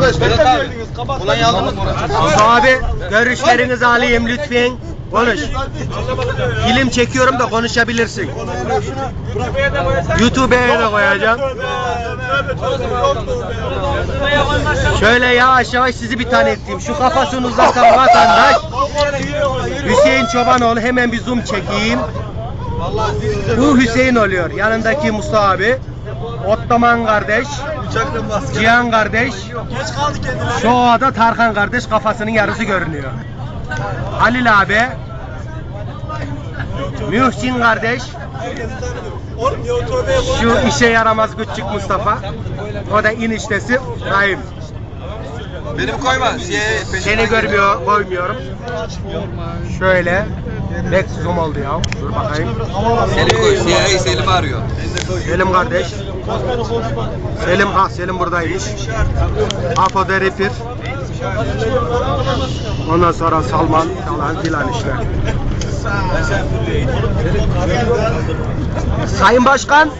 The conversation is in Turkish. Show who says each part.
Speaker 1: kardeş. Geldiniz. Kapat.
Speaker 2: Ulan?
Speaker 3: Mustafa abi görüşlerinizi alayım lütfen. Konuş. Film çekiyorum da konuşabilirsin. YouTube'a da koyacağım. Şöyle yavaş yavaş sizi bir tanıtayım. Şu kafasını uzatan vatandaş Hüseyin Çobanoğlu. Hemen bir zoom çekeyim. Bu Hüseyin oluyor. Yanındaki Mustafa abi. Ottoman kardeş. Cihan kardeş. Şu ada Tarkan kardeş kafasının yarısı görünüyor. Halil abi. Mühsin kardeş. Şu işe yaramaz küçük Mustafa. O da iniştesi Rahim.
Speaker 2: Benim koyma. CIA
Speaker 3: Seni görmüyor, koymuyorum. Şöyle. Back zoom oldu ya. Dur bakayım.
Speaker 2: Selim koy. CIA Selim arıyor.
Speaker 3: Selim kardeş. Selim ha Selim buradaymış. Apo Deripir. Ondan sonra Salman falan filan işte. Sayın Başkan.